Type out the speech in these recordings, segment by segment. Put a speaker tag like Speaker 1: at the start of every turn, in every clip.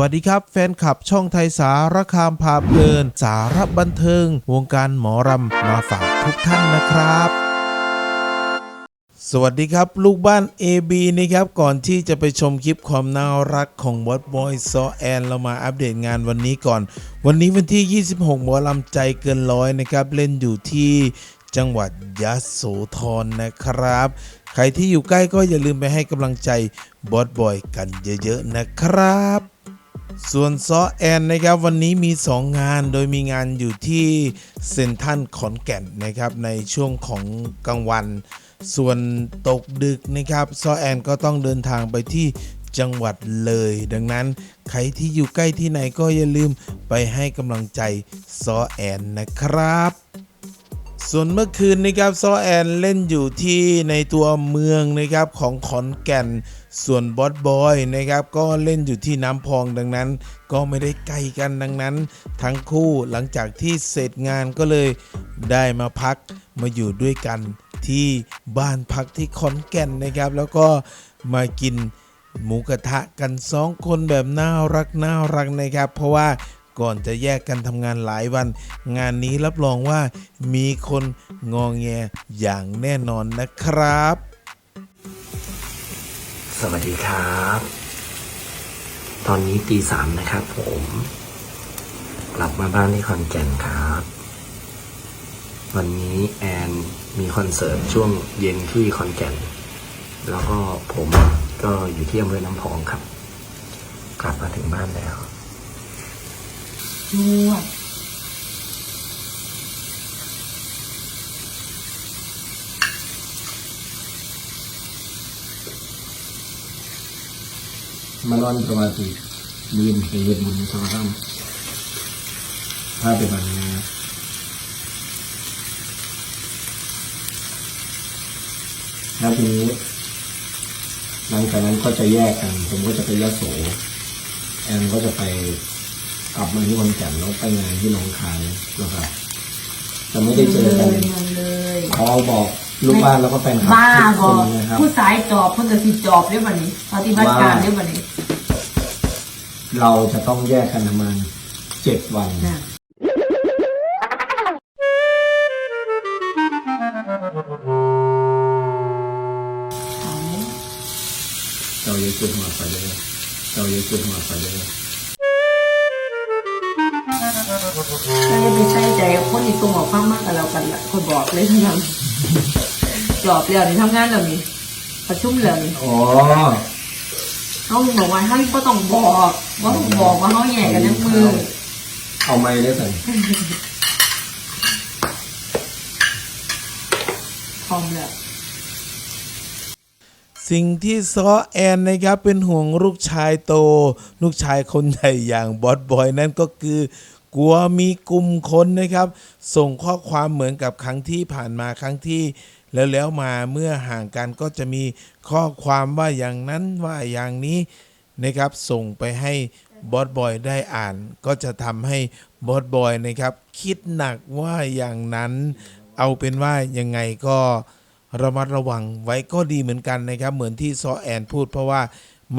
Speaker 1: วัสดีครับ แฟนคลับช่องไทยสารคามพาเพลิน สารบันเทิง วงการหมอรำมาฝากทุกท่านนะครับสวัสดีครับ ลูกบ้าน AB นะครับ ก่อนที่จะไปชมคลิปความน่ารักของบอสบอยซอแอนเรามาอัปเดตงานวันนี้ก่อน วันนี้วันที่ 26หมอลำใจเกินร้อยนะครับ เล่นอยู่ที่จังหวัดยะโสธรนะครับ ใครที่อยู่ใกล้ก็อย่าลืมไปให้กำลังใจบอสบอยกันเยอะๆนะครับ ส่วนซอแอนนะครับวันนี้มี 2 งานโดยมีงานอยู่ที่เซนทันขอนแก่นนะครับในช่วงของกลางวัน ส่วนตกดึกนะครับซอแอนก็ต้องเดินทางไปที่จังหวัดเลย ดังนั้นใครที่อยู่ใกล้ที่ไหนก็อย่าลืมไปให้กำลังใจซอแอนนะครับ ส่วนเมื่อคืนนะครับซอแอนเล่นอยู่ที่ในตัวเมืองนะครับของขอนแก่น ส่วนบอสบอยนะครับก็เล่นอยู่ที่น้ำพองดังนั้น ก็ไม่ได้ไกลกันดังนั้น ทั้งคู่หลังจากที่เสร็จงานก็เลยได้มาพักมาอยู่ด้วยกันที่บ้านพักที่ขอนแก่นนะครับ แล้วก็มากินหมูกระทะกันสองคนแบบน่ารักน่ารักนะครับ เพราะว่า ก่อนจะแยกกันทำงานหลายวัน งานนี้รับรองว่ามีคนงองแงอย่างแน่นอนนะครับ
Speaker 2: สวัสดีครับ ตอนนี้ตีสามนะครับผม กลับมาบ้านที่ขอนแก่นครับ วันนี้แอนมีคอนเสิร์ตช่วงเย็นที่ขอนแก่น แล้วก็ผมก็อยู่ที่อำเภอน้ำพองครับ กลับมาถึงบ้านแล้ว
Speaker 3: นวด
Speaker 2: มานอนประมาณสี่ยืนไปเย็นบุญสารคามถ้าเป็นวันนี้แล้วทีนี้หลังจากนั้นก็จะแยกกัน ผมก็จะไปยะโส แอนก็จะไป กลับมาที่วันจันทร์แล้วไปงานที่หนองคายนะครับจะไม่ได้เจอกัน
Speaker 3: เลยมันเลย
Speaker 2: ขอบอกลูกบ้านแล้วก็แฟนคลับ
Speaker 3: บ้า
Speaker 2: ทุก
Speaker 3: บ
Speaker 2: ค
Speaker 3: อน
Speaker 2: นะครับ
Speaker 3: ผู้สายจอบเพิ่นก็สิจอบได้บัดนี้ปฏิบัติการได้บัดนี้
Speaker 2: เราจะต้องแยกกันประมาณเจ็ดวัน
Speaker 3: น่ะ
Speaker 2: เจ้าเยอะจุดหัวไปเลยเจ้าเยอะจุดหัวไปเลย
Speaker 3: ไม่ได้ไปใช้ใจกับคนที่ตรงออกข้างมากกับเรากันละคนบอกเลยทั้งนั้นจอบแล้วนี่ทำงานแล้วนี่ประชุมแล้วนี่
Speaker 2: อ๋อ
Speaker 3: เขาบอกว่าท่านก็ต้องบอกว่าต้องบอกว่าเขาแย่กันทั้งมือ
Speaker 2: เอาไม้ได้ใส่
Speaker 3: พร้อมแล้ว
Speaker 1: สิ่งที่ซอแอนนะครับเป็นห่วงลูกชายโต ลูกชายคนใหญ่อย่างบอสบอยนั่นก็คือ กลัวมีกลุ่มคนนะครับ ส่งข้อความเหมือนกับครั้งที่ผ่านมาครั้งที่แล้วแล้วมาเมื่อห่างกันก็จะมีข้อความว่าอย่างนั้นว่าอย่างนี้นะครับ ส่งไปให้บอสบอยได้อ่าน ก็จะทำให้บอสบอยนะครับ คิดหนักว่าอย่างนั้น เอาเป็นว่ายังไงก็ระมัดระวังไว้ก็ดีเหมือนกันนะครับ เหมือนที่ซอแอนพูดเพราะว่า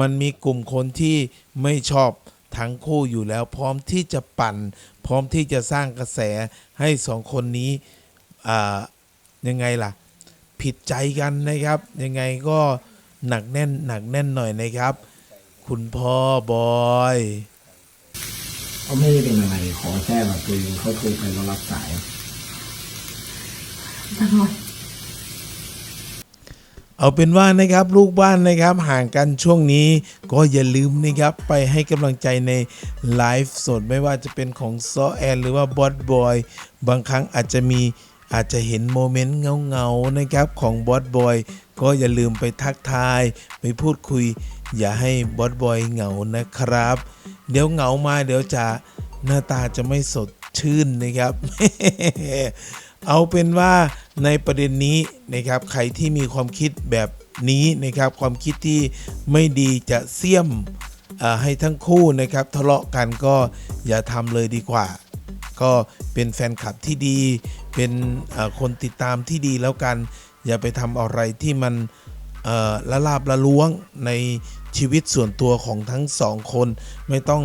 Speaker 1: มันมีกลุ่มคนที่ไม่ชอบ ทั้งคู่อยู่แล้ว พร้อมที่จะปั่น พร้อมที่จะสร้างกระแสให้สองคนนี้อ่ายังไงล่ะ ผิดใจกันนะครับ ยังไงก็หนักแน่นหนักแน่นหน่อยนะครับ คุณพ่อบอย
Speaker 2: เขาไม่ได้เป็นอะไรขอแค่แบบตัวเองเขาโทรไปแล้วรับสาย
Speaker 3: ตลอด
Speaker 1: เอาเป็นว่านะครับลูกบ้านนะครับห่างกันช่วงนี้ก็อย่าลืมนะครับไปให้กำลังใจในไลฟ์สดไม่ว่าจะเป็นของซอแอนหรือว่าบอสบอยบางครั้งอาจจะมีอาจจะเห็นโมเมนต์เงาๆนะครับของบอสบอยก็อย่าลืมไปทักทายไปพูดคุย อย่าให้บอสบอยเหงานะครับ เดี๋ยวเหงามาเดี๋ยวจะหน้าตาจะไม่สดชื่นนะครับ เอาเป็นว่าในประเด็นนี้นะครับใครที่มีความคิดแบบนี้นะครับความคิดที่ไม่ดีจะเสี่ยมให้ทั้งคู่นะครับทะเลาะกันก็อย่าทำเลยดีกว่า ก็เป็นแฟนคลับที่ดี เป็นคนติดตามที่ดีแล้วกัน อย่าไปทำอะไรที่มันละลาบละล้วงในชีวิตส่วนตัวของทั้งสองคนไม่ต้อง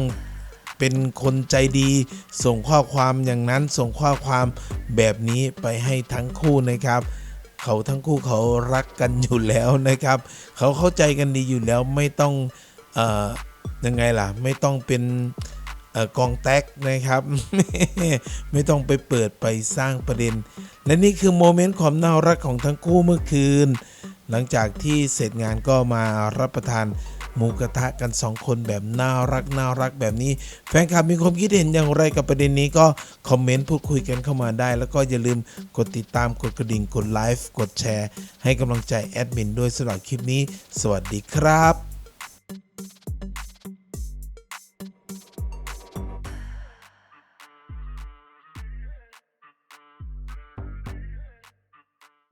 Speaker 1: เป็นคนใจดี ส่งข้อความอย่างนั้นส่งข้อความแบบนี้ไปให้ทั้งคู่นะครับเขาทั้งคู่เขารักกันอยู่แล้วนะครับ เขาเข้าใจกันดีอยู่แล้วไม่ต้องเอ่อยังไงล่ะ ไม่ต้องเป็นอกองแตกนะครับ ไม่ต้องไปเปิดไปสร้างประเด็น และนี่คือโมเมนต์ความน่ารักของทั้งคู่เมื่อคืน หลังจากที่เสร็จงานก็มารับประทาน หมูกระทะกันสองคนแบบน่ารักน่ารักแบบนี้ แฟนคลับมีความคิดเห็นอย่างไรกับประเด็นนี้ก็คอมเมนต์พูดคุยกันเข้ามาได้ แล้วก็อย่าลืมกดติดตามกดกระดิ่งกดไลฟ์กดแชร์ ให้กำลังใจแอดมินด้วยสำหรับคลิปนี้ สวัสดีครับ